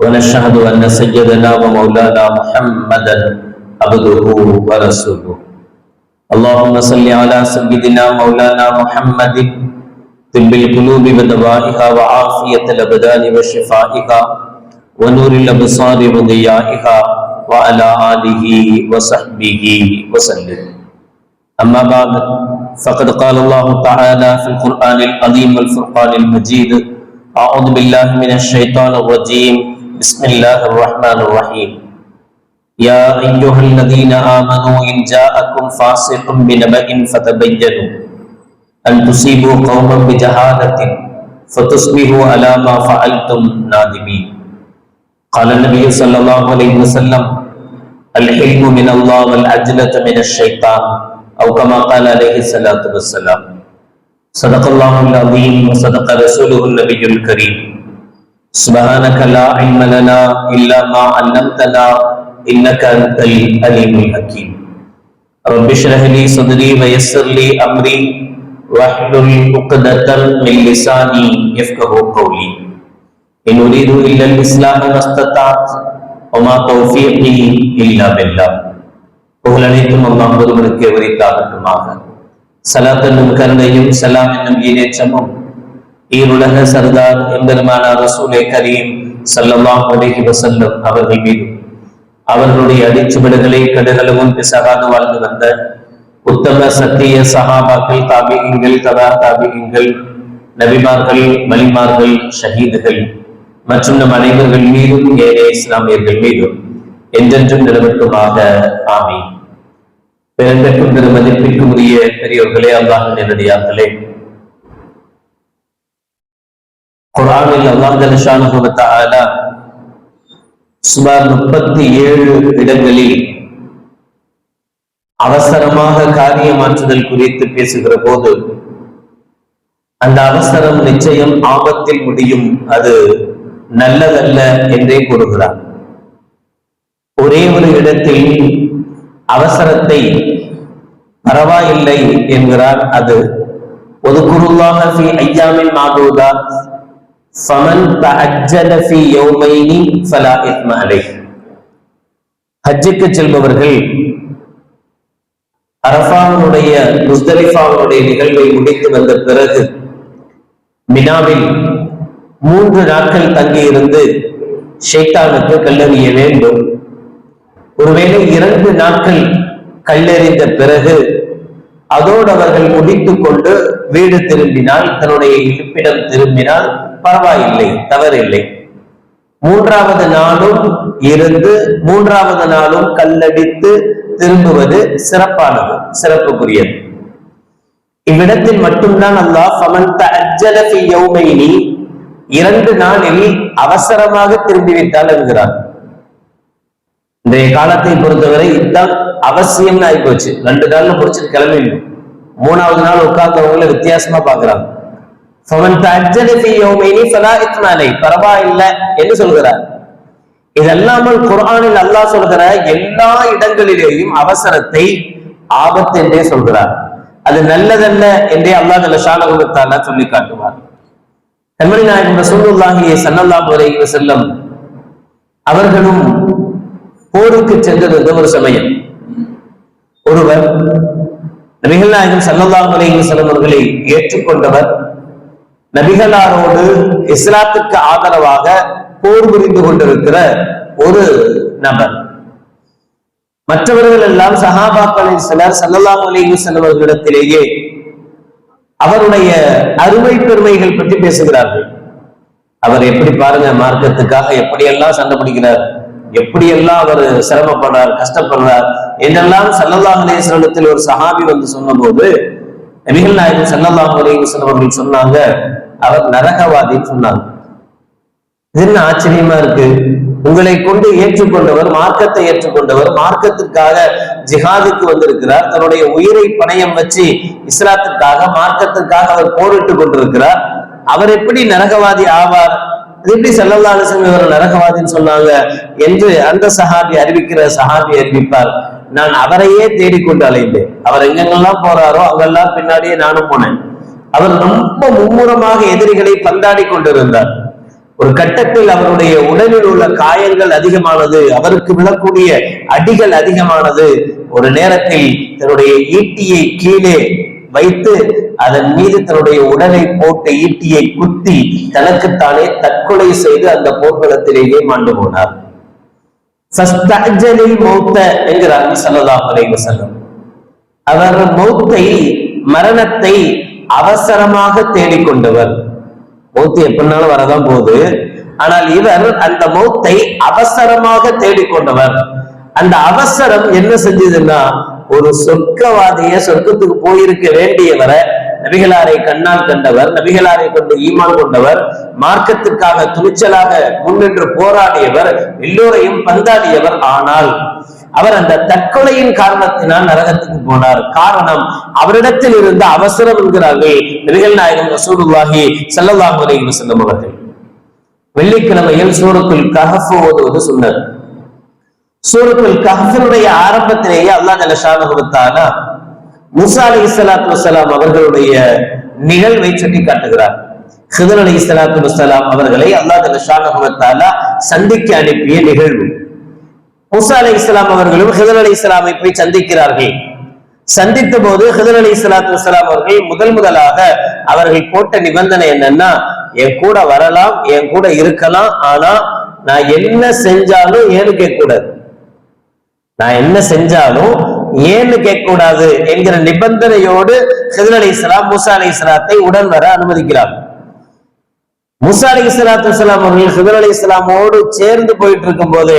ونشهد أن سيدنا ومولانا محمدا عبده ورسوله. اللهم صل على سيدنا مولانا محمد طب القلوب ودوائها وعافية الأبدان وشفائها ونور الأبصار وضيائها وعلى آله وصحبه وسلم. أما بعد فقد قال الله تعالى في القرآن العظيم والفرقان المجيد أعوذ بالله من الشيطان الرجيم. بسم الله الرحمن الرحيم يا أيها الذين آمنوا إن جاءكم فاسق بنبأ فتبينوا أن تصيبوا قوما بجهالة فتصبحوا على ما فعلتم نادمين قال النبي صلى الله عليه وسلم الحلم من الله والعجلة من الشيطان أو كما قال عليه الصلاة والسلام صدق الله العظيم وصدق رسوله النبي الكريم سبحانك لا علم لنا إلا ما علمتنا إنك أنت العليم الحكيم رب اشرح لي صدري ويسر لي أمري واحلل عقدة من لساني يفقه قولي إن أريد إلا الإسلام ما استطعت وما توفيقي إلا بالله புகழ் அனைத்தும் அல்லாம் ஒருவருக்கு உரித்தாகட்டுமாக சலாத் என்னும் கருணையும் சலாம் என்னும் ஈரேற்றமும் ஈருலக சர்தார் எம்பெருமானார் ரசூலே கரீம் சல்லல்லாஹு அலைஹி வசல்லம் அவர்கள் மீதும் அவர்களுடைய அடிச்சுவடுகளை கடுகளவும் பிசகாது வாழ்ந்து வந்த உத்தம சத்திய சகாபாக்கள் தாபிகங்கள் ததா தாபிகங்கள் நபிமார்கள் மலிமார்கள் ஷஹீதுகள் மற்றும் நம் அனைவர்கள் மீதும் ஏழை இஸ்லாமியர்கள் மீதும் என்றென்றும் நிலவட்டுமாக ஆமி பிறந்தக்கும் திரு மதிப்பிற்கும் உரிய பெரியோர்களே அல்லாஹ் நேரடியார்களே குரானில் அல்லாஹ் சுமார் முப்பத்தி ஏழு இடங்களில் அவசரமாக காரியமாற்றுதல் குறித்து பேசுகிற போது அந்த அவசரம் நிச்சயம் ஆபத்தில் முடியும். அது நல்லதல்ல என்றே கூறுகிறார். ஒரே ஒரு இடத்தில் அவசரத்தை பரவாயில்லை என்கிறார். அது ஒதுக்குருவாக ஐயாமின் மாதூதா ஃபமன் தஅஜ்ஜல யௌமைனி ஃபலா இத்ம அலைஹ் ஹஜ்ஜுக்கு செல்பவர்கள் அரஃபாவுடைய முஸ்தலிஃபாவுடைய நிகழ்வை முடித்து வந்த பிறகு மினாவில் மூன்று நாட்கள் தங்கியிருந்து ஷைத்தானுக்கு கல்லறிய வேண்டும். ஒருவேளை இரண்டு நாட்கள் கல்லெறிந்த பிறகு அதோடு அவர்கள் முடித்துக் கொண்டு வீடு திரும்பினால் தன்னுடைய இருப்பிடம் திரும்பினால் பரவாயில்லை தவறில்லை. மூன்றாவது நாளும் இருந்து மூன்றாவது நாளும் கல்லடித்து திரும்புவது சிறப்பானது சிறப்புக்குரியது. இவ்விடத்தில் மட்டும்தான் அல்லாஹ் ஃபமன் தஅஜ்ஜல யௌமைனி இரண்டு நாளில் அவசரமாக திரும்பிவிட்டால் என்கிறார். இன்றைய காலத்தை பொறுத்தவரை இதுதான் அவசியம்னு ஆகி போச்சு ரெண்டு நாள்ல பிடிச்சிட்டு கிளம்பிடணும். மூணாவது நாள் உட்கார்ந்தவங்களை வித்தியாசமா பாக்குறாங்க பரவாயில்லை. என்று சொல்கிறார்? இதல்லாமல் குர்ஆனில் அல்லாஹ் சொல்கிற எல்லா இடங்களிலேயும் அவசரத்தை ஆபத்து என்றே சொல்கிறார். அது நல்லதல்ல என்றே அல்லாஹ் ஜல்ல ஷானகுத்தாலா சொல்லி காட்டுவார். கண்மணி நாயகம் ரசூலுல்லாஹி ஸல்லல்லாஹு அலைஹி வஸல்லம் அவர்களும் போருக்கு சென்றிருந்த ஒரு சமயம். ஒருவர் நபிகள் நாயகம் ஸல்லல்லாஹு அலைஹி அவர்களை ஏற்றுக்கொண்டவர் நபிகளாரோடு இஸ்லாத்துக்கு ஆதரவாக போர் புரிந்து கொண்டிருக்கிற ஒரு நபர். மற்றவர்கள் எல்லாம் சஹாபாக்களில் சிலர் சல்லல்லாஹு அலிஹி செல்வர்களிடத்திலேயே அவருடைய அருமை பெருமைகள் பற்றி பேசுகிறார்கள். அவர் எப்படி பாருங்க மார்க்கத்துக்காக எப்படியெல்லாம் சண்டை பிடிக்கிறார் எப்படியெல்லாம் அவர் சிரமப்படுறார் கஷ்டப்படுறார் என்றெல்லாம் சல்லல்லாஹ் அலேஸ்வரத்தில் ஒரு சஹாபி வந்து சொன்னபோது நபிகள் நாயகம் சல்லல்லாஹு அலைஹி அவர்கள் சொன்னாங்க. அவர் நரகவாதின்னு சொன்னாங்க. இது என்ன ஆச்சரியமா இருக்கு? உங்களை கொண்டு ஏற்றுக்கொண்டவர் மார்க்கத்தை ஏற்றுக்கொண்டவர் மார்க்கத்திற்காக ஜிஹாதுக்கு வந்திருக்கிறார். தன்னுடைய உயிரை பணயம் வச்சு இஸ்லாத்திற்காக மார்க்கத்திற்காக அவர் போரிட்டு கொண்டிருக்கிறார். அவர் எப்படி நரகவாதி ஆவார்? அது எப்படி செல்லல்லா அலிசன் இவர் நரகவாதின்னு சொன்னாங்க? என்று அந்த சஹாபி அறிவிக்கிற சஹாபி அறிவிப்பார். நான் அவரையே தேடிக்கொண்டு அலைந்தேன். அவர் எங்கெங்கெல்லாம் போறாரோ அங்கெல்லாம் பின்னாடியே நானும் போனேன். அவர் ரொம்ப மும்முரமாக எதிரிகளை பந்தாடி கொண்டிருந்தார். ஒரு கட்டத்தில் அவருடைய உடலில் உள்ள காயங்கள் அதிகமானது அவருக்கு விழக்கூடிய அடிகள் அதிகமானது ஒரு நேரத்தில் தன்னுடைய ஈட்டியை கீழே வைத்து அதன் மீது தன்னுடைய உடலை போட்டு ஈட்டியை குத்தி தனக்குத்தானே தற்கொலை செய்து அந்த போர்க்களத்திலேயே மாண்டு போனார். சஸ்தஜலில் மௌத்த என்கிறார் ஸல்லல்லாஹு அலைஹி வஸல்லம். அவர் மௌத்தை மரணத்தை அவசரமாக தேடிக்கொண்டவர். மௌத்து எப்படினாலும் வரதான் போகுது. ஆனால் இவர் அந்த மௌத்தை அவசரமாக தேடிக்கொண்டவர். அந்த அவசரம் என்ன செஞ்சதுன்னா ஒரு சொர்க்கவாதிய சொர்க்கத்துக்கு போயிருக்க வேண்டியவரை நபிகளாரை கண்ணால் கண்டவர் நபிகளாரை கொண்டு ஈமான் கொண்டவர் மார்க்கத்திற்காக துணிச்சலாக முன்னின்று போராடியவர் எல்லோரையும் பந்தாடியவர் ஆனால் அவர் அந்த தற்கொலையின் காரணத்தினால் நரகத்துக்கு போனார். காரணம் அவரிடத்தில் இருந்த அவசரம் என்கிறார்கள் நபிகள் நாயகம் ரசூலுல்லாஹி ஸல்லல்லாஹு அலைஹி வஸல்லம் அவர்கள். வெள்ளிக்கிழமையில் சூரத்துல் கஹஃப் ஓதுவது சொன்னார் சூரத்துல் கஹஃபினுடைய ஆரம்பத்திலேயே அல்லாஹ் ஜல்லஷானஹு கொடுத்தானா முசா அலி இஸ்லாத்து வசலாம் அவர்களுடைய நிகழ்வை சுட்டி காட்டுகிறார் ஹிதர் அலி இஸ்லாத்து வசலாம் அவர்களை அல்லாஹ் சந்திக்க அனுப்பிய நிகழ்வு. முசா அலி இஸ்லாம் அவர்களும் ஹிதர் அலி இஸ்லாமை போய் சந்திக்கிறார்கள். சந்தித்த போது ஹிதர் அலி இஸ்லாத்து வசலாம் அவர்கள் முதல் முதலாக அவர்கள் போட்ட நிபந்தனை என்னன்னா என் கூட வரலாம் என் கூட இருக்கலாம் ஆனா நான் என்ன செஞ்சாலும் ஏன்னு கேட்கக்கூடாது நான் என்ன செஞ்சாலும் ஏன்னு கேட்கக்கூடாது என்கிற நிபந்தனையோடு ஹிதர் அலி இஸ்லாம் முசா அலி இஸ்லாத்தை உடன் வர அனுமதிக்கிறார். மூசா அலி இஸ்லாத்து இஸ்லாம் அவர்கள் ஹிதர் அலி இஸ்லாமோடு சேர்ந்து போயிட்டு இருக்கும் போது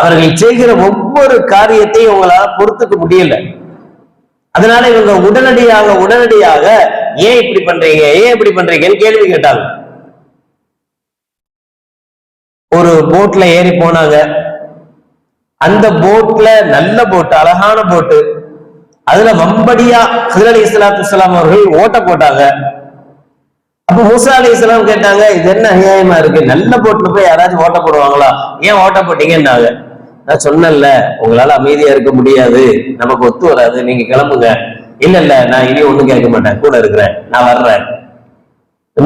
அவர்கள் செய்கிற ஒவ்வொரு காரியத்தையும் உங்களால பொறுத்துக்க முடியல. அதனால இவங்க உடனடியாக உடனடியாக ஏன் இப்படி பண்றீங்க ஏன் இப்படி பண்றீங்கன்னு கேள்வி கேட்டாங்க ஒரு போட்ல ஏறி போனாங்க. அந்த போட்ல நல்ல போட்டு அழகான போட்டு அதுல வம்படியா ஹிதர் அலி இஸ்லாத்து இஸ்லாம் அவர்கள் ஓட்ட போட்டாங்க. அப்ப மூசா அலி இஸ்லாம் கேட்டாங்க இது என்ன அநியாயமா இருக்கு? நல்ல போட்ல போய் யாராச்சும் ஓட்ட போடுவாங்களா? ஏன் ஓட்ட போட்டீங்கன்னாங்க. நான் சொன்னேன்ல உங்களால அமைதியா இருக்க முடியாது. நமக்கு ஒத்து வராது. நீங்க கிளம்புங்க. இல்ல இல்ல. நான் இனி ஒண்ணும் கேட்க மாட்டேன். கூட இருக்கிறேன். நான் வர்றேன்.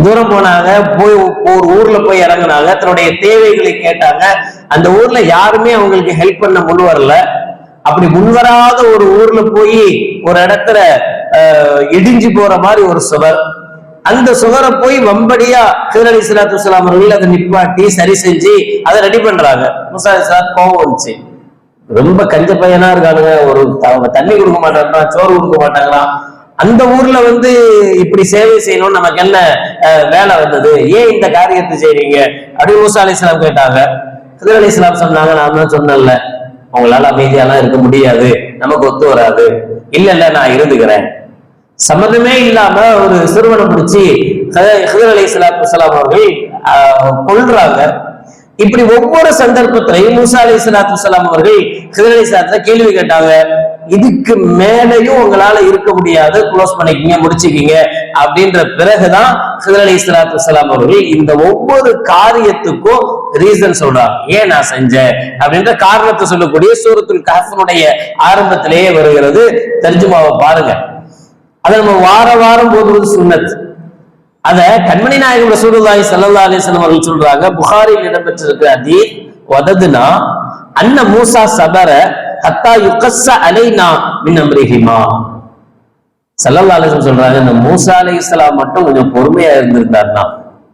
தூரம் போனாங்க போய் ஒரு ஊர்ல போய் இறங்குனாங்க. தன்னுடைய தேவைகளை கேட்டாங்க. அந்த ஊர்ல யாருமே அவங்களுக்கு ஹெல்ப் பண்ண முன் வரல அப்படி முன்வராத ஒரு ஊர்ல போய் ஒரு இடத்துல அஹ், இடிஞ்சு போற மாதிரி ஒரு சுவர். அந்த சுவரை போய் வம்படியா ஹிதர் அலி சலாத்து வலாம் அவர்கள் அதை நிப்பாட்டி சரி செஞ்சு அதை ரெடி பண்றாங்க. முசா கோவம் வந்துச்சு. ரொம்ப கஞ்ச பையனா இருக்கானுங்க. ஒரு அவங்க தண்ணி கொடுக்க மாட்டாங்களாம் சோறு கொடுக்க மாட்டாங்களாம். அந்த ஊர்ல வந்து இப்படி சேவை செய்யணும்னு நமக்கு என்ன அஹ், வேலை வந்தது? ஏன் இந்த காரியத்தை செய்றீங்க? அப்படின்னு மூசா அலி இஸ்லாம் கேட்டாங்க. ஹதர் அலி இஸ்லாம் சொன்னாங்க நான் தான் சொன்னேன்ல. உங்களால அமைதியாலாம் இருக்க முடியாது. நமக்கு ஒத்து வராது. இல்ல இல்ல நான் இருந்துக்கிறேன். சம்மந்தமே இல்லாம ஒரு சிறுவனை பிடிச்சி ஹதர் அலி இஸ்லாம் இஸ்லாம் அவர்கள் கொள்றாங்க கொல்றாங்க. இப்படி ஒவ்வொரு சந்தர்ப்பத்திலையும் மூசா அலி இஸ்லாத்து வலாம் அவர்கள் ஹிதர் அலி இஸ்லாத்துல கேள்வி கேட்டாங்க. இதுக்கு மேலையும் உங்களால இருக்க முடியாது. க்ளோஸ் பண்ணிக்கிங்க முடிச்சுக்கிங்க. அப்படின்ற பிறகுதான் ஹிதர் அலி இஸ்லாத்து வலாம் அவர்கள் இந்த ஒவ்வொரு காரியத்துக்கும் ரீசன் சொல்றாங்க. ஏன் நான் செஞ்சேன்? அப்படின்ற காரணத்தை சொல்லக்கூடிய சூரத்துல் கஹனுடைய ஆரம்பத்திலேயே வருகிறது. தர்ஜுமாவை பாருங்க. அதை நம்ம வார வாரம் போதுவது சுன்னத். அத கண்மணி நாயகம் ரசூலுல்லாஹி சல்லா அலிஸ்லாம் அவர்கள் சொல்றாங்க. புகாரில் இடம்பெற்றிருக்கிற அதி வததுனா அன்ன மூசா சபர ஹத்தா யுகஸ்ஸ அலைனா மின் அம்ரிஹிமா. சல்லல்லா அலிசம் சொல்றாங்க இந்த மூசா அலைஹிஸ்ஸலாம் மட்டும் கொஞ்சம் பொறுமையா இருந்திருந்தாருன்னா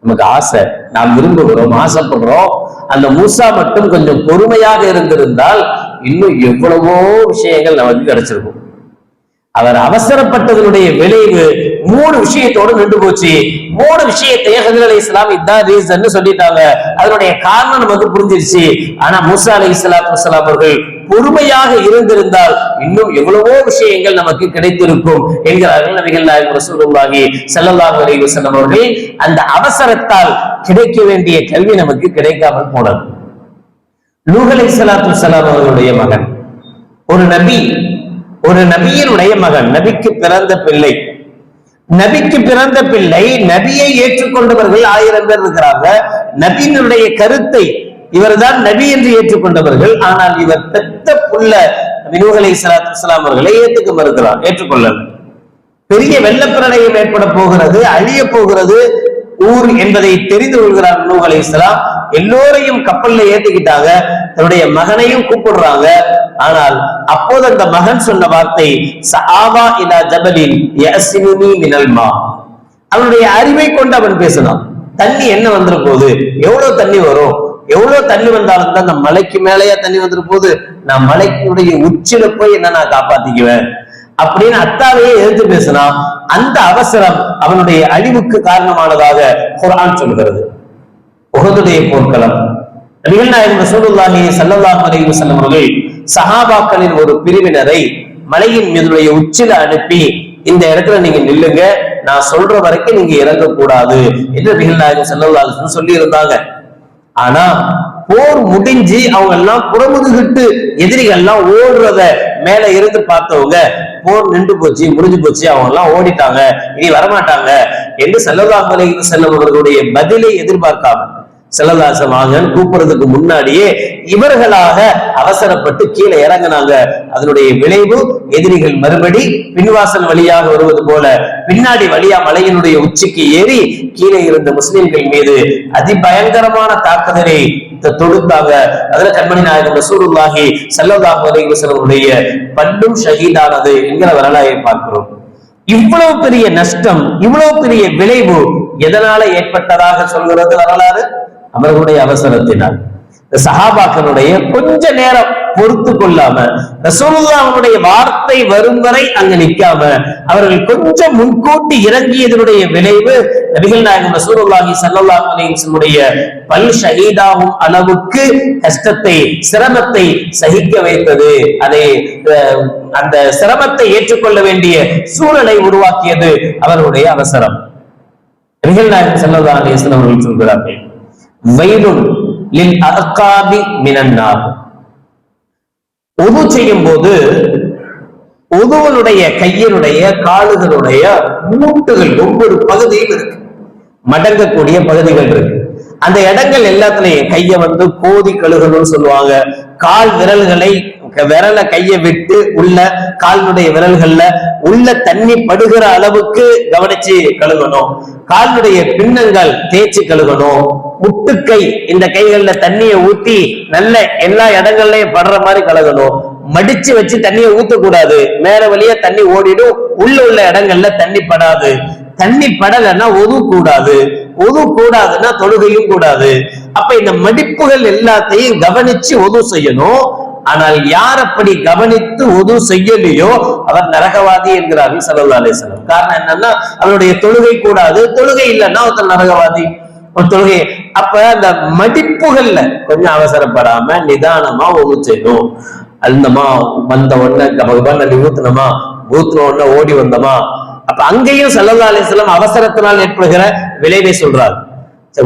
நமக்கு ஆசை. நாம் விரும்புகிறோம் ஆசைப்படுறோம். அந்த மூசா மட்டும் கொஞ்சம் பொறுமையாக இருந்திருந்தால் இன்னும் எவ்வளவோ விஷயங்கள் நமக்கு கிடைச்சிருக்கும். அவர் அவசரப்பட்டதனுடைய விளைவு மூணு விஷயத்தோட நின்று போச்சு. மூணு விஷயத்தை ஹஜர் அலி இஸ்லாம் இதான் ரீசன் சொல்லிட்டாங்க. அதனுடைய காரணம் நமக்கு புரிஞ்சிருச்சு. ஆனா முசா அலி இஸ்லாத்து வசலாம் அவர்கள் பொறுமையாக இருந்திருந்தால் இன்னும் எவ்வளவோ விஷயங்கள் நமக்கு கிடைத்திருக்கும் என்கிறார்கள் நபிகள் நாயகம் ரசூலுல்லாஹி ஸல்லல்லாஹு அலைஹி வஸல்லம் அவர்கள். அந்த அவசரத்தால் கிடைக்க வேண்டிய கல்வி நமக்கு கிடைக்காமல் போனது. நூஹ் அலைஹிஸ்ஸலாத்து வஸலாம் அவர்களுடைய மகன். ஒரு நபி ஒரு நபியினுடைய மகன் நபிக்கு பிறந்த பிள்ளை. நபிக்கு பிறந்த பிள்ளை நபியை ஏற்றுக்கொண்டவர்கள் ஆயிரம் பேர் இருக்கிறாங்க. நபியினுடைய கருத்தை இவர்தான் நபி என்று ஏற்றுக்கொண்டவர்கள். ஆனால் இவர் பெத்த புள்ள நூகலை சலாத்து இஸ்லாம் அவர்களை ஏற்றுக்க மறுக்கிறார் ஏற்றுக்கொள்ளல. பெரிய வெள்ளப்பிரளயம் ஏற்பட போகிறது அழிய போகிறது. ஊர் என்பதை தெரிந்து கொள்கிறார் நூ அலி இஸ்லாம் எல்லோரையும் கப்பல்ல ஏத்திக்கிட்டாங்க. தன்னுடைய மகனையும் கூப்பிடுறாங்க. ஆனால் அப்போது அந்த மகன் சொன்ன வார்த்தை சஹாபா இலா ஜபலின் மினல்மா அவனுடைய அறிவை கொண்டு அவன் பேசினான். தண்ணி என்ன வந்துட போகுது? எவ்வளவு தண்ணி வரும்? எவ்வளவு தண்ணி வந்தாலும் தான் அந்த மலைக்கு மேலேயா தண்ணி வந்துட போகுது? நான் மலைக்குடைய உச்சில போய் என்ன நான் காப்பாத்திக்குவேன். அப்படின்னு அத்தாவையே எதிர்த்து பேசினா அந்த அவசரம் அவனுடைய அழிவுக்கு காரணமானதாக குரான் சொல்கிறது. உகதுடைய போர்க்களம். நபிகள் நாயகம் ரசூலுல்லாஹி ஸல்லல்லாஹு அலைஹி வஸல்லம் அவர்கள் சஹாபாக்களின் ஒரு பிரிவினரை மலையின் மீதுடைய உச்சில அனுப்பி இந்த இடத்துல நீங்க நில்லுங்க நான் சொல்ற வரைக்கும் நீங்க இறங்கக்கூடாது. என்று நபிகள் நாயகம் ஸல்லல்லாஹு சொல்லி இருந்தாங்க ஆனா போர் முடிஞ்சு அவங்க எல்லாம் புறமுதுகிட்டு எதிரிகள் எல்லாம் ஓடுறத மேல இருந்து பார்த்தவங்க போர் நின்று போச்சு முடிஞ்சு போச்சு அவங்க எல்லாம் ஓடிட்டாங்க இனி வரமாட்டாங்க என்று செல்லல்லாஹு அலைஹி அவர்களுடைய பதிலை எதிர்பார்க்காம செல்லதாச வாங்கன்னு கூப்பிடுறதுக்கு முன்னாடியே இவர்களாக அவசரப்பட்டு கீழே இறங்கினாங்க. அதனுடைய விளைவு எதிரிகள் மறுபடி பின்வாசல் வழியாக வருவது போல பின்னாடி வழியா மலையினுடைய உச்சிக்கு ஏறி கீழே இருந்த முஸ்லிம்கள் மீது அதிபயங்கரமான தாக்குதலை த- தொடுத்தாங்க. அதுல கண்மணி நாயகம் ரசூலுல்லாஹி ஸல்லல்லாஹு அலைஹி வஸல்லமுடைய பல்லும் ஷஹீதானது என்கிற வரலாறை பார்க்கிறோம். இவ்வளவு பெரிய நஷ்டம் இவ்வளவு பெரிய விளைவு எதனால ஏற்பட்டதாக சொல்கிறது வரலாறு? அவர்களுடைய அவசரத்தினால். இந்த சஹாபாக்களுடைய கொஞ்ச நேரம் பொறுத்து கொள்ளாம ரசூலுல்லாஹ்வுடைய வார்த்தை வரும் வரை அங்க நிக்காம அவர்கள் கொஞ்சம் முன்கூட்டி இறங்கியதனுடைய விளைவு நபிகள் நாயகம் ரசூலுல்லாஹி ஸல்லல்லாஹு அலைஹி பல் ஷஹீதாகும் அளவுக்கு கஷ்டத்தை சிரமத்தை சகிக்க வைத்தது. அதை அஹ், அந்த சிரமத்தை ஏற்றுக்கொள்ள வேண்டிய சூழலை உருவாக்கியது அவர்களுடைய அவசரம். நபிகள் நாயகம் ஸல்லல்லாஹு அலைஹி அவர்கள் சொல்கிறார்கள் வயலுன் லில் அகாபி மினன்னார். உது செய்யும் போது உதுவனுடைய கையினுடைய காலுகளுடைய மூட்டுகள் ஒவ்வொரு பகுதியும் இருக்கு. மடங்கக்கூடிய பகுதிகள் இருக்கு. அந்த இடங்கள் எல்லாத்துலயும் கைய வந்து கோதி கழுகணும்னு சொல்லுவாங்க. கால் விரல்களை விரலை கைய விட்டு உள்ள காலினுடைய விரல்கள்ல உள்ள தண்ணி படுகிற அளவுக்கு கவனிச்சு கழுகணும். காலினுடைய பின்னங்கள் தேய்ச்சி கழுகணும். முட்டுக்கை இந்த கைகள்ல தண்ணியை ஊத்தி நல்ல எல்லா இடங்கள்லயும் படுற மாதிரி கலகணும் மடிச்சு வச்சு தண்ணியை ஊத்தக்கூடாது. மேல வழியா தண்ணி ஓடிடும். உள்ள உள்ள இடங்கள்ல தண்ணி படாது. தண்ணி படலைன்னா ஒது கூடாது. ஒது கூடாதுன்னா தொழுகையும் கூடாது. அப்ப இந்த மடிப்புகள் எல்லாத்தையும் கவனிச்சு ஒது செய்யணும். ஆனால் யார் அப்படி கவனித்து ஒது செய்யலையோ அவர் நரகவாதி என்கிறார்கள் சல்லல்லாஹு அலிஸ்லாம் காரணம் என்னன்னா அவருடைய தொழுகை கூடாது. தொழுகை இல்லைன்னா ஒருத்தர் நரகவாதி. தொழுகை அப்ப அந்த மடிப்புகள்ல கொஞ்சம் அவசரப்படாம நிதானமா ஒது செய்யணும். அழுந்தமா வந்த உடனே கபகபான் அள்ளி ஊத்துனமா ஊத்துன உடனே ஓடி வந்தோமா. அப்ப அங்கேயும் சல்லல்லா அலிஸ்லாம் அவசரத்தினால் ஏற்படுகிற விளைவை சொல்றார்.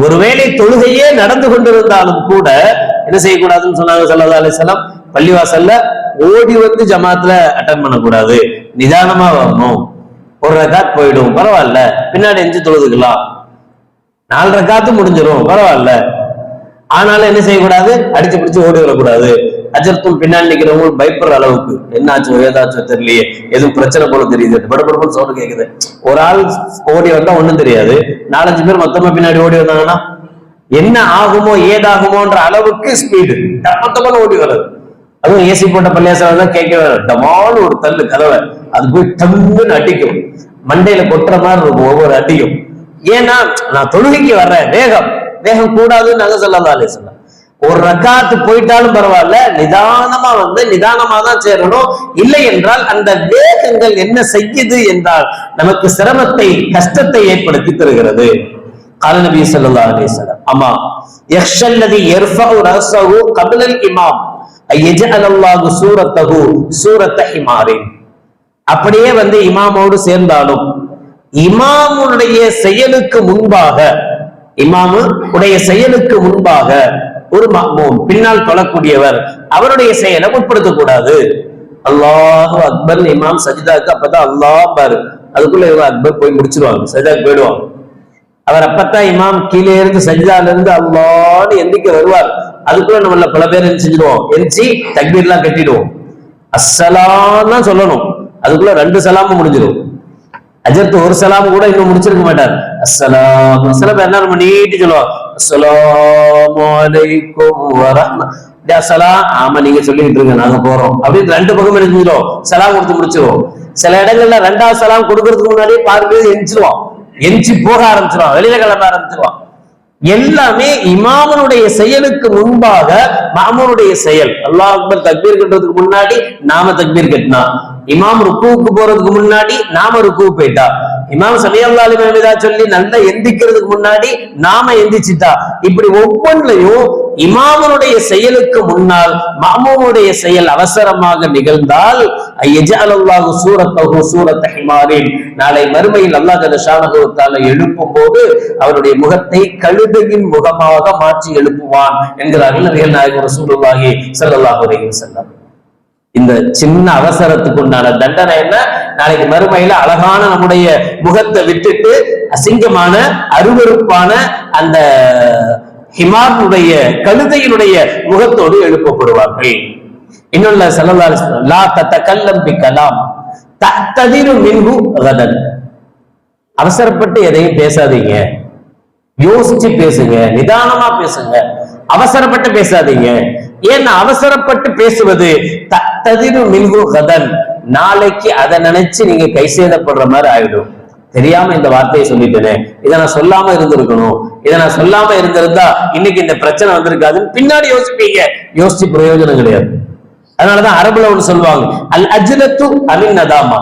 ஒருவேளை தொழுகையே நடந்து கொண்டிருந்தாலும் கூட என்ன செய்யக்கூடாதுன்னு சொன்னாங்க சல்லல்லா அலிஸ்லாம் பள்ளிவாசல்ல ஓடி வந்து ஜமாத்துல அட்டன் பண்ணக்கூடாது. நிதானமா வரணும். ஒரு ரகாத் போயிடும். பரவாயில்ல. பின்னாடி எஞ்சி தொழுதுக்கலாம். நாலரை காத்து முடிஞ்சிடும் பரவாயில்ல. ஆனாலும் என்ன செய்யக்கூடாது? அடிச்சு பிடிச்சு ஓடி வரக்கூடாது. அஜர்த்தும் பின்னாடி நிக்கிறவங்க பயப்படுற அளவுக்கு. என்னாச்சோ ஏதாச்சோ தெரியலையே. எதுவும் பிரச்சனை போல தெரியுது. படபடப்புன்னு சவுண்ட் கேக்குது. ஒரு ஆள் ஓடி வந்தா ஒண்ணும் தெரியாது. நாலஞ்சு பேர் மொத்தமா பின்னாடி ஓடி வந்தாங்கன்னா என்ன ஆகுமோ ஏதாகுமோன்ற அளவுக்கு ஸ்பீடு டப்பத்தமான ஓடி வர்றது. அதுவும் ஏசி போட்ட பள்ளியாசம் தான் கேட்கவே டமால் ஒரு தள்ளு கதவை. அது போய் டம்முன்னு அடிக்கும். மண்டையில கொட்டுற மாதிரி இருக்கும். ஒவ்வொரு அடியும். ஏன்னா நான் தொழுகைக்கு வர்றேன் வேகம் வேகம் கூடாதுன்னு நாங்க சொல்லலாம் சொல்ல ஒரு ரக்காத்து போயிட்டாலும் பரவாயில்ல நிதானமா வந்து நிதானமா தான் சேரணும் இல்லை என்றால் அந்த வேகங்கள் என்ன செய்யுது என்றால் நமக்கு சிரமத்தை கஷ்டத்தை ஏற்படுத்தி தருகிறது قال النبي صلى الله عليه وسلم اما يخشى الذي يرفع راسه قبل الامام ان يجعل الله سورته سوره حمار அப்படியே வந்து இமாமோடு சேர்ந்தாலும் இமாமுடைய செயலுக்கு முன்பாக இமாமு உடைய செயலுக்கு முன்பாக ஒரு மஹ்மூம் பின்னால் தொழக்கூடியவர் அவருடைய செயலை உட்படுத்தக்கூடாது அல்லாஹு அக்பர் இமாம் சஜிதாக்கு அப்பதான் அல்லாஹ் பாரு அதுக்குள்ள இவங்க அக்பர் போய் முடிச்சிருவாங்க சஜிதாக்கு போயிடுவாங்க. அவர் அப்பத்தான் இமாம் கீழே இருந்து சஜிதால இருந்து அல்லான்னு எந்திக்க வருவார். அதுக்குள்ள நம்மள பல பேர் செஞ்சிருவோம் செஞ்சிடுவோம்? எரிச்சு தக்பீர்லாம் கட்டிடுவோம். அசலாம் தான் சொல்லணும். அதுக்குள்ள ரெண்டு சலாமும் முடிஞ்சிடும். அஜத்து ஒரு சலாம் கூட இன்னும் முடிச்சிருக்க மாட்டார். அஸ்லாம் சில பேர் என்ன நம்ம நீட்டி சொல்லுவோம் அஸ்ஸலாமு அலைக்கும் வரஹ்ம. ஆமா நீங்க சொல்லிட்டு இருங்க நாங்க போறோம். அப்படின்னு ரெண்டு பக்கம் எழுந்துடும் சலாம் கொடுத்து முடிச்சிருவோம். சில இடங்கள்ல ரெண்டாவது சலாம் கொடுக்கறதுக்கு முன்னாடியே பாதி பேர் எந்திச்சிருவோம் போக ஆரம்பிச்சிருவோம் வெளியில கிளம்ப ஆரம்பிச்சிருவோம் எல்லாமே இமாமனுடைய செயலுக்கு முன்பாக மாமனுடைய செயல். அல்லாஹ் அக்பர் தக்பீர் கட்டுறதுக்கு முன்னாடி நாம தக்பீர் கட்டினா. இமாம் ருக்குவுக்கு போறதுக்கு முன்னாடி நாம ருக்கு போயிட்டா. இமாம் சமியல்லாலி மேமிதா சொல்லி நல்லா எந்திக்கிறதுக்கு முன்னாடி நாம எந்திச்சிட்டா இப்படி ஒவ்வொன்றையும் இமாமனுடைய செயலுக்கு முன்னால் மாமூனுடைய செயல் அவசரமாக நிகழ்ந்தால் எஜாலல்லாஹு சூரத்தகு சூரத் ஹிமாரின் நாளை மறுமையில் அல்லாஹ் ஷானகுத்தால எழுப்பும் போது அவருடைய முகத்தை கழுதையின் முகமாக மாற்றி எழுப்புவான் என்கிறார்கள் நபிகள் நாயகம் ரசூலுல்லாஹி ஸல்லல்லாஹு அலைஹி வஸல்லம். இந்த சின்ன அவசரத்துக்கு உண்டான தண்டனை என்ன? நாளைக்கு மறுமையில அழகான நம்முடைய முகத்தை விட்டுட்டு அசிங்கமான அருவருப்பான அந்த ஹிமாருடைய கழுதையினுடைய முகத்தோடு எழுப்பப்படுவார்கள். இன்னொல்ல செல்லலால் லா தத்த கல்லம் பி கலாம் தத்ததிரு மின்ஹு கதன். அவசரப்பட்டு எதையும் பேசாதீங்க. யோசிச்சு பேசுங்க நிதானமா பேசுங்க. அவசரப்பட்டு பேசாதீங்க. ஏன்னா அவசரப்பட்டு பேசுவது தத்ததிரு மின்ஹு கதன். நாளைக்கு அதை நினைச்சு நீங்க கை சேதப்படுற மாதிரி ஆயிடும். தெரியாம இந்த வார்த்தையை சொல்லிட்டேனே. இதை நான் சொல்லாம இருந்திருக்கணும். இதை நான் சொல்லாம இருந்திருந்தா இன்னைக்கு இந்த பிரச்சனை வந்திருக்காதுன்னு பின்னாடி யோசிப்பீங்க. யோசிச்சு பிரயோஜனம் கிடையாது. அதனாலதான் அரபுல ஒண்ணு சொல்லுவாங்க அல் அஜ்லத்து அலின் நதாமா.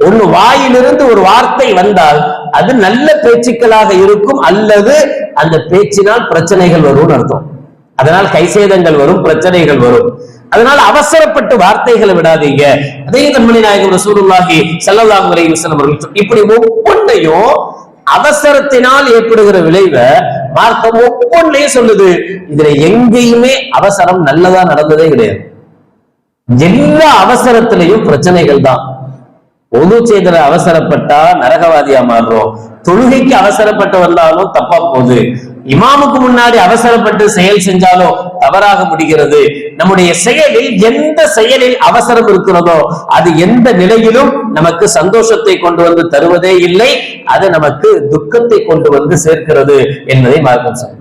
ஒண்ணு வாயிலிருந்து ஒரு வார்த்தை வந்தால் அது நல்ல பேச்சுக்களாக இருக்கும் அல்லது அந்த பேச்சினால் பிரச்சனைகள் வரும்னு அர்த்தம். அதனால் கைசேதங்கள் வரும் பிரச்சனைகள் வரும். அதனால அவசரப்பட்டு வார்த்தைகளை விடாதீங்க. அதே தன்மணி நாயகம் சூருல்லாகி ஸல்லல்லாஹு அவர்கள் இப்படி ஒவ்வொன்றையும் அவசரத்தினால் ஏற்படுகிற விளைவை மார்க்கம் ஒவ்வொன்றையும் சொல்லுது. இதுல எங்கேயுமே அவசரம் நல்லதா நடந்ததே கிடையாது. எல்லா அவசரத்திலையும் பிரச்சனைகள் தான். ஒது செய்தல அவசரப்பட்டா நரகவாதியா மாறுறோம். தொழுகைக்கு அவசரப்பட்டு வந்தாலும் தப்பா போகுது. இமாமுக்கு முன்னாடி அவசரப்பட்டு செயல் செஞ்சாலும் தவறாக முடிகிறது. நம்முடைய செயலில் எந்த செயலில் அவசரம் இருக்கிறதோ அது எந்த நிலையிலும் நமக்கு சந்தோஷத்தை கொண்டு வந்து தருவதே இல்லை. அது நமக்கு துக்கத்தை கொண்டு வந்து சேர்க்கிறது என்பதை மார்க்கம் சொல்லும்.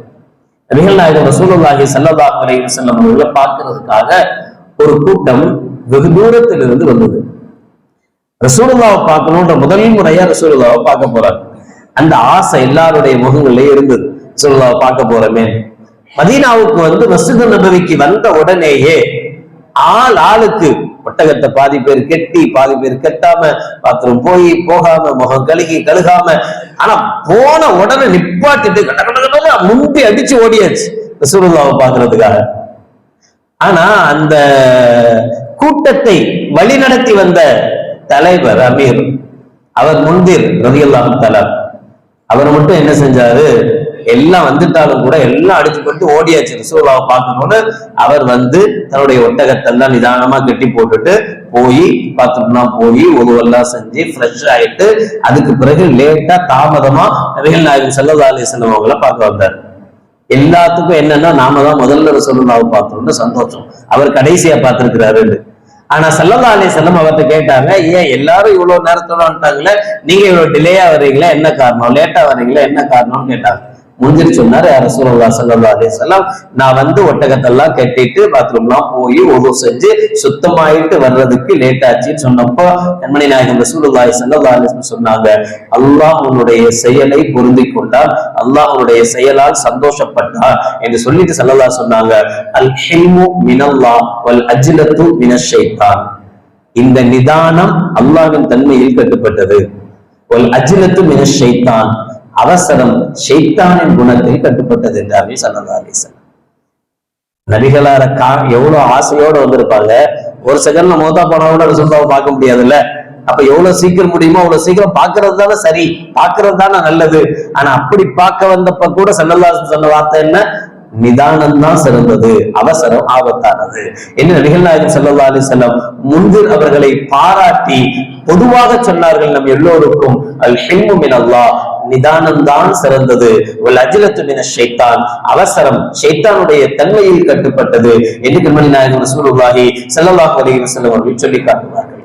நபிகள் நாயகம் ரசூலுல்லாஹி ஸல்லல்லாஹு அலைஹி வஸல்லம் அவர்களை பார்க்கிறதுக்காக ஒரு கூட்டம் வெகு தூரத்திலிருந்து வந்தது. ரசூலுல்லாவை பார்க்கணுன்ற முதல் முறையா ரசூலுல்லாவை பார்க்க போறாங்க. அந்த ஆசை எல்லாருடைய முகங்களிலே இருந்தது. சொல்ல பார்க்க போறமே. மதீனாவுக்கு வந்து மசித நபவிக்கு வந்த உடனேயே ஆள் ஆளுக்கு ஒட்டகத்தை பாதி பேர் கெட்டி பாதி பேர் கெட்டாம பாத்ரூம் போய் போகாம முகம் கழுகி கழுகாம ஆனா போன உடனே நிப்பாட்டிட்டு கட்ட கட்ட கட்ட முந்தி அடிச்சு ஓடியாச்சு ரசூலுல்லாவை பாக்குறதுக்காக ஆனா அந்த கூட்டத்தை வழிநடத்தி வந்த தலைவர் அமீர் அவர் முந்திர் ரதியல்லாஹு தலா அவர் மட்டும் என்ன செஞ்சாரு? எல்லாம் வந்துட்டாலும் கூட எல்லாம் அடிச்சு போட்டு ஓடியாச்சு. ரசூலாவை பார்க்கணும்னு அவர் வந்து தன்னுடைய ஒட்டகத்தெல்லாம் நிதானமா கட்டி போட்டுட்டு போய் பார்த்தோம்னா போய் உருவெல்லாம் செஞ்சு ஃப்ரெஷ் ஆயிட்டு அதுக்கு பிறகு லேட்டா தாமதமா நபிகள் நாயகம் சல்லா அலிஸ்லாம் அவங்கள பார்க்க வந்தார். எல்லாத்துக்கும் என்னன்னா நாம தான் முதல்ல ரசூலுல்லாவை பார்த்தோம்னு சந்தோஷம். அவர் கடைசியா பார்த்திருக்கிறாருன்னு. ஆனா சல்லல்லா அலி செல்லம் அவர்கிட்ட கேட்டாங்க ஏன் எல்லாரும் இவ்வளவு நேரத்தோட வந்துட்டாங்களே? நீங்க இவ்வளவு டிலேயா வர்றீங்களா? என்ன காரணம்? லேட்டா வர்றீங்களா? என்ன காரணம்னு கேட்டாங்க. முந்திரி சொன்னாரு. ரசூலுல்லா சல்லா அலைஹி நான் வந்து ஒட்டகத்தெல்லாம் கட்டிட்டு பாத்ரூம்லாம் போய் ஒது செஞ்சு சுத்தமாயிட்டு வர்றதுக்கு லேட் ஆச்சுன்னு சொன்னப்போ கண்மணி நாயகம் ரசூலுல்லா சல்லா அலைஹி சொன்னாங்க அல்லாஹ் உன்னுடைய செயலை பொருந்தி கொண்டார் அல்லாஹ் உன்னுடைய செயலால் சந்தோஷப்பட்டார் என்று சொல்லிட்டு சல்லல்லா சொன்னாங்க அல் ஹெல்மு மினல்லா வல் அஜிலத்து மினஷைத்தான் இந்த நிதானம் அல்லாவின் தன்மையில் கட்டுப்பட்டது. வல் அஜிலத்து மினஷைத்தான் அவசரம் ஷைத்தானின் குணத்தில் கட்டுப்பட்டது என்றார்கள் சல்லா அலிசன் நபிகளார கா எவ்வளவு ஆசையோட வந்திருப்பாங்க? ஒரு செகண்ட்ல மோதா போனவோட ரசூல்லாவை பார்க்க முடியாதுல்ல? அப்ப எவ்வளவு சீக்கிரம் முடியுமோ அவ்வளவு சீக்கிரம் பாக்குறது தானே சரி. பாக்குறது தானே நல்லது. ஆனா அப்படி பார்க்க வந்தப்ப கூட சல்லல்லா சொன்ன வார்த்தை என்ன? நிதானம் தான் சிறந்தது. அவசரம் ஆபத்தானது. என்ன நபிகள் செல்லல்லா அலி செல்லம் வஸல்லம் முன்திர் அவர்களை பாராட்டி பொதுவாக சொன்னார்கள் நம் எல்லோருக்கும் அல் ஹில்மு அல்லா நிதானம்தான் சிறந்தது. வல் மின ஷைத்தான். அவசரம். ஷைத்தானுடைய தன்மையில் கட்டுப்பட்டது. என்று கண்மணி நாயகம் ரசூலுல்லாஹி ஸல்லல்லாஹு அலைஹி வஸல்லம் அவர்கள் சொல்லி காட்டுவார்கள்.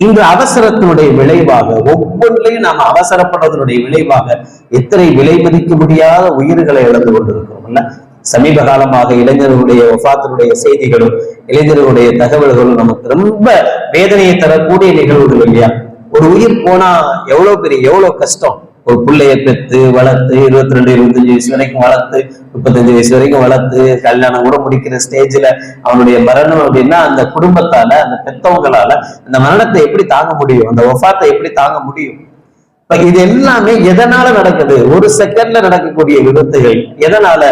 இந்த அவசரத்தினுடைய விளைவாக ஒவ்வொன்றிலையும் நாம் அவசரப்படுவதனுடைய விளைவாக எத்தனை விலை மதிக்க முடியாத உயிர்களை இழந்து கொண்டிருக்கிறோம்ல சமீப காலமாக இளைஞர்களுடைய ஒஃபாத்தினுடைய செய்திகளும் இளைஞர்களுடைய தகவல்களும் நமக்கு ரொம்ப வேதனையை தரக்கூடிய நிகழ்வுகள் இல்லையா? ஒரு உயிர் போனா எவ்வளவு பெரிய எவ்வளவு கஷ்டம்? ஒரு பிள்ளைய பெத்து வளர்த்து இருபத்தி ரெண்டு இருபத்தஞ்சு வயசு வரைக்கும் வளர்த்து முப்பத்தஞ்சு வயசு வரைக்கும் வளர்த்து கல்யாணம் கூட முடிக்கிற ஸ்டேஜ்ல அவனுடைய மரணம் அப்படின்னா அந்த குடும்பத்தால அந்த பெத்தவங்களால அந்த மரணத்தை எப்படி தாங்க முடியும்? அந்த ஒஃபாத்தை எப்படி தாங்க முடியும்? இப்ப இது எல்லாமே எதனால நடக்குது? ஒரு செகண்ட்ல நடக்கக்கூடிய விபத்துகள் எதனால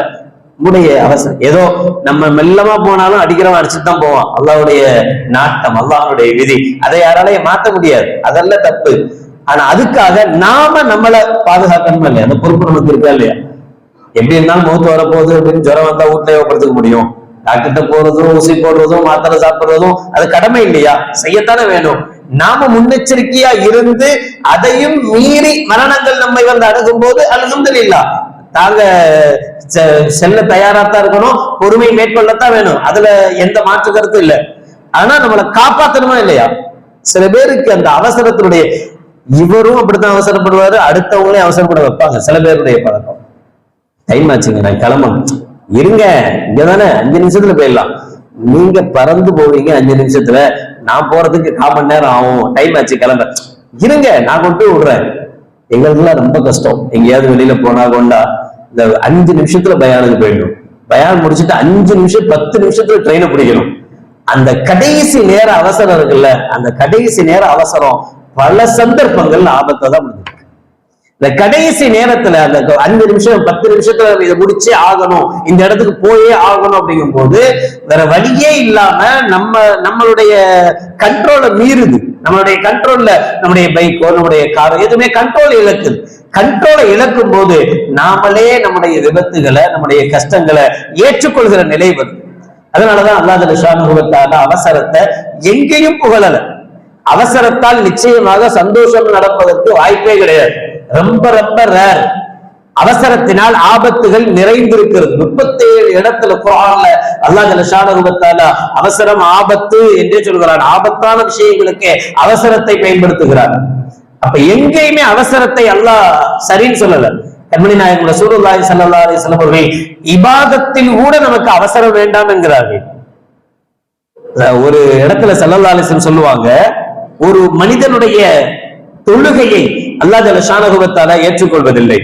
நம்முடைய அவசரம் ஏதோ நம்ம மெல்லமா போனாலும் அடிக்கிறவன் அடிச்சுட்டு தான் போவான். அல்லாவுடைய நாட்டம் அல்லாவுடைய விதி. அதை யாராலையும் மாத்த முடியாது. அதெல்லாம் தப்பு. ஆனா அதுக்காக நாம நம்மளை பாதுகாக்கணுமா இல்லையா? அந்த பொறுப்பு நமக்கு இருக்கா இல்லையா? எப்படி இருந்தாலும் முகத்து வரப்போகுது அப்படின்னு ஜுரம் வந்தா வீட்டுல படுத்துக்க முடியும். டாக்டர்கிட்ட போறதும் ஊசி போடுறதும் மாத்திரை சாப்பிடுறதும் அது கடமை இல்லையா? செய்யத்தானே வேணும். நாம முன்னெச்சரிக்கையா இருந்து அதையும் மீறி மரணங்கள் நம்மை வந்து அணுகும் போது அல்ஹம்துலில்லாஹ் தாங்க செல்ல தயாராத்தான் இருக்கணும் பொறுமை மேற்கொள்ளத்தான் வேணும். அதுல எந்த மாற்று கருத்து இல்ல. ஆனா நம்மளை காப்பாத்தணுமா இல்லையா? சில பேருக்கு அந்த அவசரத்தினுடைய இவரும் அப்படித்தான் அவசரப்படுவாரு அடுத்தவங்களையும் அவசரப்பட வைப்பாங்க. சில பேருடைய பழக்கம். டைம் ஆச்சுங்க நான் கிளம்பணும். இருங்க இங்கதானே அஞ்சு நிமிஷத்துல போயிடலாம். நீங்க பறந்து போவீங்க அஞ்சு நிமிஷத்துல. நான் போறதுக்கு கால் மணி நேரம் ஆகும். டைம் ஆச்சு கிளம்ப. இருங்க நான் கொண்டு போய் விடுறேன். எங்களுக்குலாம் ரொம்ப கஷ்டம். எங்கேயாவது வெளியில போனா கொண்டா இந்த அஞ்சு நிமிஷத்துல பயானுக்கு போயிடும் பயான் முடிச்சுட்டு அஞ்சு நிமிஷம் பத்து நிமிஷத்துல ட்ரெயினை பிடிக்கணும். அந்த கடைசி நேர அவசரம் இருக்குல்ல அந்த கடைசி நேர அவசரம் பல சந்தர்ப்பங்கள் ஆபத்தை தான் முடிஞ்சிருக்கு. இந்த கடைசி நேரத்துல அந்த அஞ்சு நிமிஷம் பத்து நிமிஷத்துல இதை முடிச்சே ஆகணும் இந்த இடத்துக்கு போயே ஆகணும் அப்படிங்கும் போது வேற வழியே இல்லாம நம்ம நம்மளுடைய கண்ட்ரோலை மீறுது. நம்மளுடைய கண்ட்ரோல்ல நம்முடைய பைக்கோ நம்முடைய காரோ எதுவுமே கண்ட்ரோல் இழக்குது கண்ட்ரோலை இழக்கும் போது நாமளே நம்முடைய விபத்துகளை நம்முடைய கஷ்டங்களை ஏற்றுக்கொள்கிற நிலை வருது. அதனாலதான் அல்லாத ஷானுகுவத்தால அவசரத்தை எங்கேயும் புகழலை. அவசரத்தால் நிச்சயமாக சந்தோஷம் நடப்பதற்கு வாய்ப்பே கிடையாது. ரொம்ப ரொம்ப ரேர் அவசரத்தினால் ஆபத்துகள் நிறைந்திருக்கிறது. முப்பத்தேழு இடத்துல குரான்ல அல்லாஹ் ரூபத்தால அவசரம் ஆபத்து என்றே சொல்கிறான். ஆபத்தான விஷயங்களுக்கு அவசரத்தை பயன்படுத்துகிறார் அப்ப எங்கேயுமே அவசரத்தை அல்லாஹ் சரின்னு சொல்லல. கண்மணி நாயகம் ரசூலுல்லாஹி ஸல்லல்லாஹு அலைஹி வஸல்லம் இபாதத்தில் கூட நமக்கு அவசரம் வேண்டாம் என்கிறார்கள். ஒரு இடத்துல ஸல்லல்லாஹு அலைஹி சொல்லுவாங்க ஒரு மனிதனுடைய தொழுகையை அல்லாஹ் ஜல்ல ஏற்றுக்கொள்வதில்லை.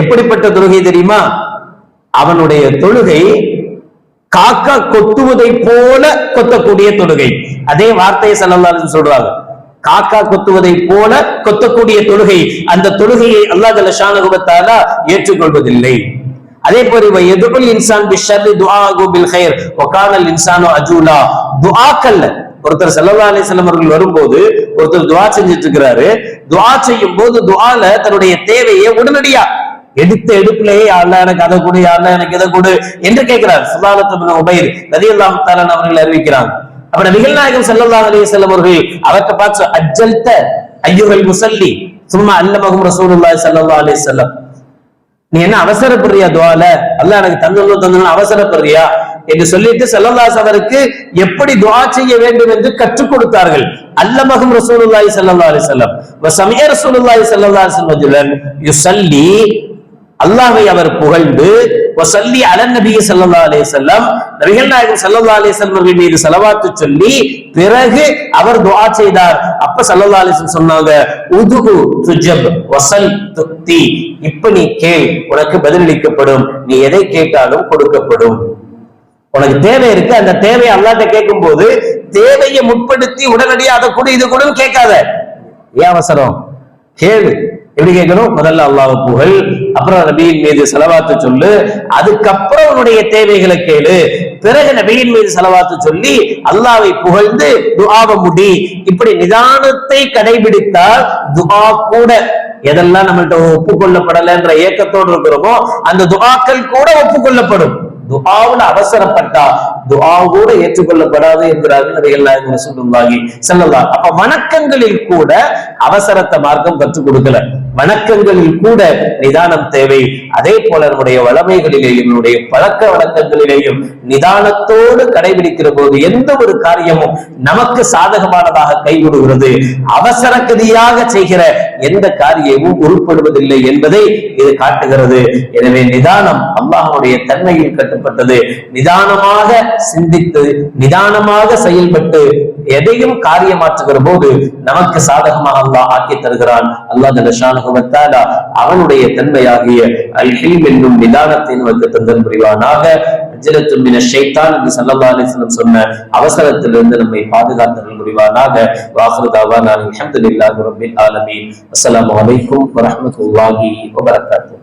எப்படிப்பட்ட தொழுகை தெரியுமா? அவனுடைய தொழுகை காக்கா கொத்துவதை போல கொத்தக்கூடிய தொழுகை. அதே வார்த்தையை ஸல்லல்லாஹு சொல்றாங்க. காக்கா கொத்துவதை போல கொத்தக்கூடிய தொழுகை. அந்த தொழுகையை அல்லாத ஜல்ல ஏற்றுக்கொள்வதில்லை. அதே போல எதுபுல் இன்சான் பிஷர்ரி துஆகு பில் ஹெயர் ஒகானல் இன்சானோ அஜூலா துஆக்கல்ல ஒருத்தர் செல்லல்லா அலிசல்லம் அவர்கள் வரும்போது ஒருத்தர் துவா செஞ்சுட்டு இருக்கிறாரு துவா செய்யும் போது துவால தன்னுடைய தேவையை உடனடியா எடுத்த எடுப்பிலேயே யாருல எனக்கு அதை கொடு யாருல எனக்கு இதை கொடு என்று கேட்கிறார். சுல்லாலத்து உபைர் ரலியல்லாஹு தஆலா அவர்கள் அறிவிக்கிறார். அப்ப நபிகள் நாயகம் ஸல்லல்லாஹு அலைஹி அவர்கள் அவற்றை பார்த்து அஜ்ஜல்த ஐயுகள் முசல்லி சும்மா அல்லமஹும் ரசூலுல்லாஹி ஸல்லல்லாஹு அலைஹி செல்லம் நீ என்ன அவசரப்படுறியா துவால? அல்ல எனக்கு தந்தனும் தந்தனும் அவசரப்படுறியா? என்று சொல்லிட்டு செல்லல்லாஸ் அவருக்கு எப்படி துவா செய்ய வேண்டும் என்று கற்றுக் கொடுத்தார்கள். அல்லமகும் ரசூலுல்லாஹி ஸல்லல்லாஹு அலைஹி வஸல்லம். வ சமிய ரசூலுல்லாஹி ஸல்லல்லாஹு அலைஹி வஸல்லம் யுஸல்லி அல்லாஹ்வை அவர் புகழ்ந்து வசல்லி அலன் நபிய ஸல்லல்லாஹு அலைஹி செல்லம் நபிகள் நாயகம் ஸல்லல்லாஹு அலைஹி வஸல்லம் அவர்கள் மீது செலவாத்து சொல்லி பிறகு அவர் துவா செய்தார். அப்ப ஸல்லல்லாஹு அலைஹி சொன்னாங்க உதுகு துஜப் வசல் துக்தி இப்ப நீ கேள் உனக்கு பதிலளிக்கப்படும். நீ எதை கேட்டாலும் கொடுக்கப்படும். உனக்கு தேவை இருக்கு அந்த தேவையை அல்லாட்ட கேட்கும் போது தேவையை முற்படுத்தி உடனடியாக அதை கூட இது கூட கேட்காத. ஏன் அவசரம்? கேளு. எப்படி கேட்கணும்? முதல்ல அல்லாஹ் புகழ் அப்புறம் நபியின் மீது செலவாத்து சொல்லு அதுக்கப்புறம் உன்னுடைய தேவைகளை கேளு. பிறகு நபியின் மீது செலவாத்து சொல்லி அல்லாவை புகழ்ந்து துஆவ முடி. இப்படி நிதானத்தை கடைபிடித்தால் துஆ கூட எதெல்லாம் நம்மள்ட்ட ஒப்புக்கொள்ளப்படலைன்ற ஏக்கத்தோடு இருக்கிறோமோ அந்த துஆக்கள் கூட ஒப்புக்கொள்ளப்படும். துஆவுல அவசரப்பட்டா துஆ கூட ஏற்றுக்கொள்ளப்படாது என்கிறார்கள் நபிகள் ரசூலுல்லாஹி ஸல்லல்லாஹு அப்ப வணக்கங்களில் கூட அவசரத்தை மார்க்கம் கற்றுக் கொடுக்கல. வணக்கங்களில் கூட நிதானம் தேவை. அதே போல நம்முடைய வளமைகளிலேயும் நம்முடைய பழக்க வழக்கங்களிலேயும் நிதானத்தோடு கடைபிடிக்கிற போது எந்த ஒரு காரியமும் நமக்கு சாதகமானதாக கைவிடுகிறது அவசர கதியாக செய்கிற எந்த காரியமும் உருப்படுவதில்லை என்பதை இது காட்டுகிறது. எனவே நிதானம் அல்லாஹனுடைய தன்மையில் கட்டுப்பட்டது. நிதானமாக சிந்தித்து நிதானமாக செயல்பட்டு எதையும் காரியமாற்றுகிற போது நமக்கு சாதகமாக அல்லாஹ் ஆக்கி தருகிறான். அல்லாஹ் அவனுடைய தன்மையாகிய அல் ஹில்ம் என்னும் நிதானத்தை நமக்கு தந்தன் புரிவானாக. அஜலத்து மின ஷைத்தான் என்று சல்லல்லாஹு அலிஸ்லம் சொன்ன அவசரத்திலிருந்து நம்மை பாதுகாத்தல் புரிவானாக. வாஹ்ரு தாவானா அல்ஹம்துலில்லாஹி ரப்பில் ஆலமீன். அஸ்லாம் வலைக்கும் வரமத்துல்லாஹி வபரகாத்து